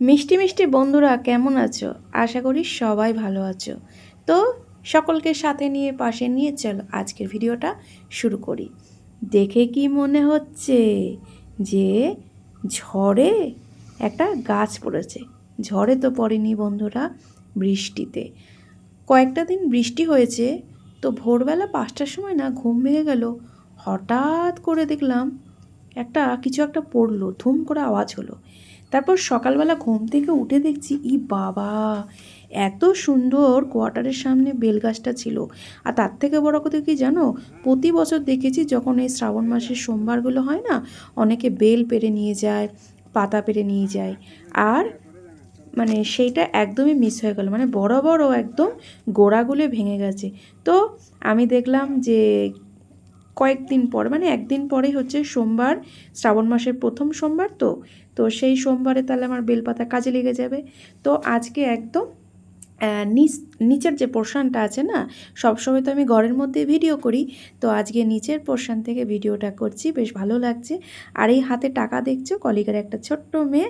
মিষ্টি মিষ্টি বন্ধুরা, কেমন আছো? আশা করি সবাই ভালো আছো। তো সকলকে সাথে নিয়ে, পাশে নিয়ে চলো, আজকের ভিডিওটা শুরু করি। দেখে কি মনে হচ্ছে যে ঝড়ে একটা গাছ পড়েছে? ঝড়ে তো পড়েনি বন্ধুরা, বৃষ্টিতে। কয়েকটা দিন বৃষ্টি হয়েছে, তো ভোরবেলা পাঁচটার সময় না ঘুম ভেঙে গেল। হঠাৎ করে দেখলাম একটা, কিছু একটা পড়ল, ধুম করে আওয়াজ হলো। তারপর সকালবেলা ঘুম থেকে উঠে দেখছি, ই বাবা, এত সুন্দর কোয়ার্টারের সামনে বেল গাছটা ছিল। আর তার থেকে বড় কথা কি জানো? প্রতি বছর দেখেছি যখন এই শ্রাবণ মাসের সোমবারগুলো হয় না, অনেকে বেল পেরে নিয়ে যায়, পাতা পেরে নিয়ে যায়। আর মানে সেইটা একদমই মিস হয়ে গেল মানে বড় বড় একদম গোড়াগুলো ভেঙে গেছে। তো আমি দেখলাম যে কয়েকদিন পর মানে একদিন পরেই হচ্ছে সোমবার, শ্রাবণ মাসের প্রথম সোমবার তো তো সেই সোমবারে তাহলে আমার বেলপাতা কাজে লেগে যাবে। তো আজকে একদম নিচ, নিচের যে পোর্শনটা আছে না সবসময় তো আমি ঘরের মধ্যে ভিডিও করি, তো আজকে নিচের পোর্শন থেকে ভিডিওটা করছি, বেশ ভালো লাগছে। আর এই হাতে টাকা দেখছ, কলিগের একটা ছোট্ট মেয়ে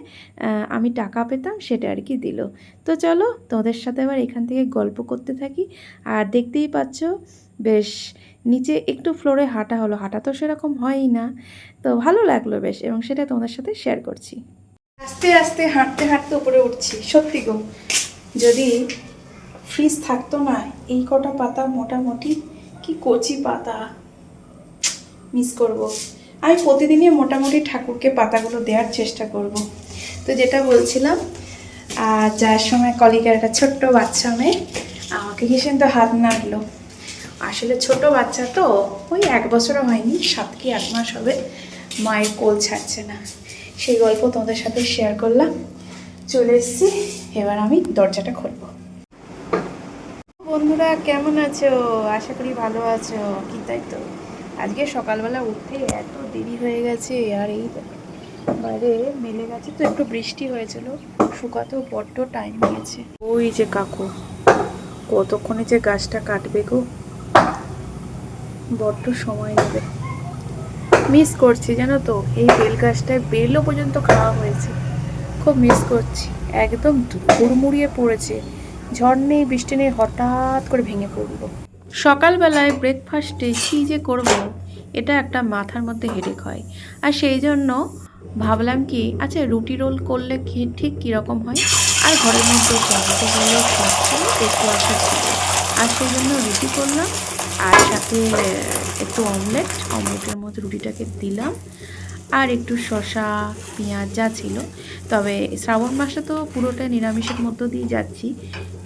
আমি টাকা পেতাম, সেটা আর কি দিল। তো চলো, তোমাদের সাথে আবার এখান থেকে গল্প করতে থাকি। আর দেখতেই পাচ্ছ বেশ, নিচে একটু ফ্লোরে হাঁটা হলো। হাঁটা তো সেরকম হয়ই না। তো ভালো লাগল বেশ, এবং সেটা তোমাদের সাথে শেয়ার করছি। আস্তে আস্তে হাঁটতে হাঁটতে উপরে উঠছি। সত্যি গো, যদি ফ্রিজ থাকতো না, এই কটা পাতা মোটামুটি কি কচি পাতা। মিস করব। আমি প্রতিদিনই মোটামুটি ঠাকুরকে পাতাগুলো দেওয়ার চেষ্টা করব। তো যেটা বলছিলাম আর যার সময় কলিকার একটা ছোট্ট বাচ্চা মেয়ে, আমাকে কি তো হাত নাড়লো। আসলে ছোট বাচ্চা তো, ওই এক বছরও হয়নি, সাত কি এক মাস হবে, মায়ের কোল ছাড়ছে না। সেই গল্প তোমাদের সাথে শেয়ার করলাম। চলে এসেছি, এবার আমি দরজাটা খুলবো। বন্ধুরা, কেমন আছো? আশা করি ভালো আছো। কি তাই তো? আজকে সকালবেলা উঠতে এত দেরি হয়ে গেছে, আর এই বাইরে মেলে গেছে, তো একটু বৃষ্টি হয়েছিল শুকাতেও বড্ড টাইম নিয়েছে। ওই যে কাকু, কতক্ষণে যে গাছটা কাটবে গো? বড্ড সময় নেবে। মিস করছি, জানো তো? এই বেল গাছটায় বেলও পর্যন্ত খাওয়া হয়েছে। খুব মিস করছি। একদম হুড়মুড়িয়ে পড়েছে। ঝড় নেই, বৃষ্টি নেই, হঠাৎ করে ভেঙে পড়ল। সকালবেলায় ব্রেকফাস্টে কী যে করব, এটা একটা মাথার মধ্যে হেডেক হয়। আর সেই জন্য ভাবলাম কি আচ্ছা রুটি রোল করলে ঠিক কীরকম হয়? আর ঘরের মধ্যে একটু আসা ছিল। আর সেই জন্য রুটি করলাম। আর সাথে একটু অমলেট অমলেটের মধ্যে রুটিটাকে দিলাম। আর একটু শসা, পেঁয়াজ যা ছিল। তবে শ্রাবণ মাসে তো পুরোটা নিরামিষের মধ্য দিয়ে যাচ্ছি।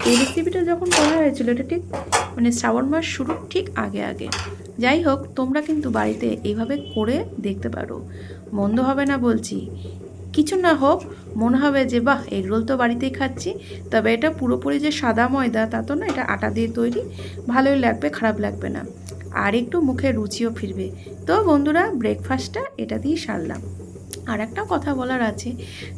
এই রেসিপিটা যখন করা হয়েছিল, এটা ঠিক মানে শ্রাবণ মাস শুরুর ঠিক আগে আগে। যাই হোক, তোমরা কিন্তু বাড়িতে এইভাবে করে দেখতে পারো। মন্দ হবে না বলছি। কিছু না হোক, মনে হবে যে, বাহ এগরোল তো বাড়িতেই খাচ্ছি। তবে এটা পুরোপুরি যে সাদা ময়দা, তা তো না এটা আটা দিয়ে তৈরি। ভালোই লাগবে, খারাপ লাগবে না। আর একটু মুখে রুচিও ফিরবে। তো বন্ধুরা ব্রেকফাস্টটা এটা দিয়ে সারলাম। আর একটা কথা বলার আছে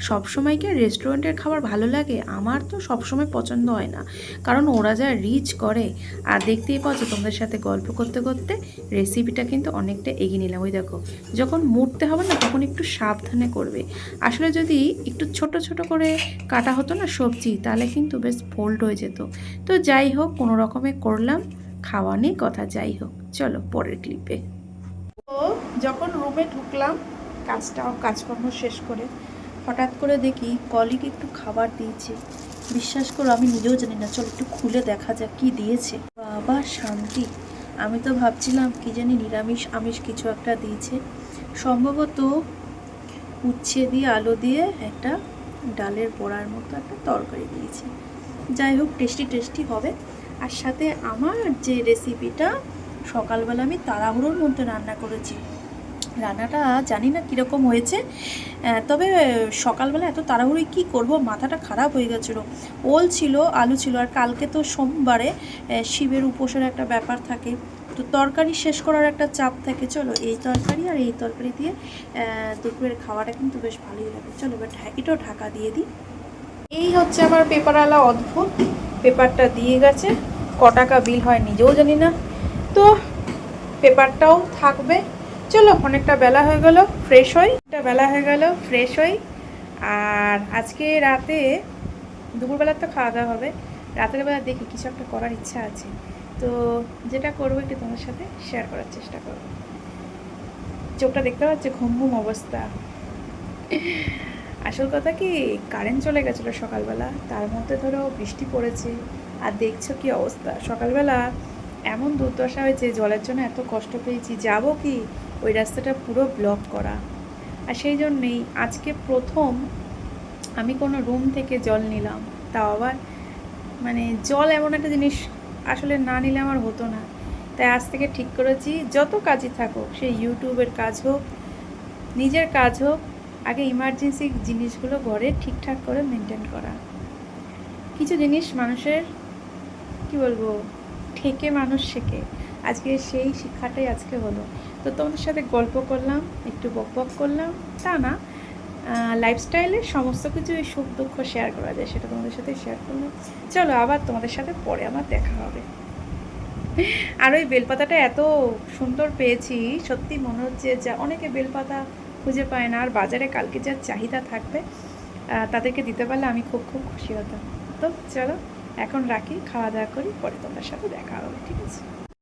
সবসময় কি রেস্টুরেন্টের খাবার ভালো লাগে আমার তো সবসময় পছন্দ হয় না। কারণ ওরা যা রিচ করে, আর দেখতেই পাচ্ছ তোমাদের সাথে গল্প করতে করতে রেসিপিটা কিন্তু অনেকটা এগিয়ে নিলাম। ওই দেখো, যখন মুড়তে হবে না তখন একটু সাবধানে করবে। আসলে যদি একটু ছোট ছোট করে কাটা হতো না সবজি, তাহলে কিন্তু বেশ ফোল্ড হয়ে যেত। তো যাই হোক, কোনো রকমে করলাম, খাওয়া নেই কথা, যাই হোক। চলো পরের ক্লিপে তো যখন রুমে ঢুকলাম কাজটাও, কাজকর্ম শেষ করে হঠাৎ করে দেখি কলিগ একটু খাবার দিয়েছে। বিশ্বাস করো, আমি নিজেও জানি না। চল একটু খুলে দেখা যাক কি দিয়েছে। বাবা, শান্তি। আমি তো ভাবছিলাম কি জানি নিরামিষ, আমিষ কিছু একটা দিয়েছে। সম্ভবত উচ্ছে দিয়ে, আলু দিয়ে একটা ডালের বড়ার মতো একটা তরকারি দিয়েছে। যাই হোক, টেস্টি টেস্টি হবে। আর সাথে আমার যে রেসিপিটা সকালবেলা আমি তাড়াহুড়োর মধ্যে রান্না করেছি। রান্নাটা জানি না কীরকম হয়েছে। তবে সকালবেলা এত তাড়াহুড়ি কী করব? মাথাটা খারাপ হয়ে গেছিল। ওল ছিল, আলু ছিল, আর কালকে তো সোমবারে শিবের উপোসের একটা ব্যাপার থাকে। তো তরকারি শেষ করার একটা চাপ থাকে। চলো, এই তরকারি আর এই তরকারি দিয়ে দুপুরের খাওয়াটা কিন্তু বেশ ভালোই লাগে। চলো, এবার ঢা- এটাও ঢাকা দিয়ে দিই। এই হচ্ছে আমার পেপারওয়ালা অদ্ভুত। পেপারটা দিয়ে গেছে। ক টাকা বিল হয় নিজেও জানি না। তো পেপারটাও থাকবে। চলো, অনেকটা বেলা হয়ে গেল ফ্রেশ হই। একটা বেলা হয়ে গেল ফ্রেশ হই। আর আজকে রাতে দুপুরবেলা তো খাওয়া দাওয়া হবে। রাতের বেলা দেখি কিছু একটা করার ইচ্ছা আছে। তো যেটা করব একটু তোমার সাথে শেয়ার করার চেষ্টা করব। চোখটা দেখতে পাচ্ছে, ঘুম ঘুম অবস্থা। আসল কথা কি কারেন্ট চলে গেছিল সকালবেলা। তার মধ্যে ধরো বৃষ্টি পড়েছে, আর দেখছ কি অবস্থা। সকালবেলা এমন দুর্দশা হয়েছে, জলের জন্য এত কষ্ট পেয়েছি। যাব কি? ওই রাস্তাটা পুরো ব্লক করা। আর সেই জন্যেই আজকে প্রথম আমি কোনো রুম থেকে জল নিলাম। তাও আবার মানে জল এমন একটা জিনিস আসলে না নিলে আমার হতো না। তাই আজ থেকে ঠিক করেছি, যত কাজই থাকুক সেই ইউটিউবের কাজ হোক, নিজের কাজ হোক, আগে ইমার্জেন্সি জিনিসগুলো ঘরে ঠিকঠাক করে মেনটেন করা। কিছু জিনিস মানুষের, কি বলব, ঠেকে মানুষ শেখে। আজকে সেই শিক্ষাটাই আজকে হলো। তো তোমাদের সাথে গল্প করলাম, একটু বক বক করলাম। তা না লাইফস্টাইলের সমস্ত কিছু সুখ দুঃখ শেয়ার করা যায়, সেটা তোমাদের সাথে শেয়ার করলাম। চলো আবার তোমাদের সাথে পরে আমার দেখা হবে। আর ওই বেলপাতাটা এত সুন্দর পেয়েছি, সত্যি মনে হচ্ছে যে অনেকে বেলপাতা খুঁজে পায় না, আর বাজারে কালকে যার চাহিদা থাকবে তাদেরকে দিতে পারলে আমি খুব খুব খুশি হতাম। তো চলো, এখন রাখি, খাওয়া দাওয়া করি, পরে তোমার সাথে দেখা হবে, ঠিক আছে?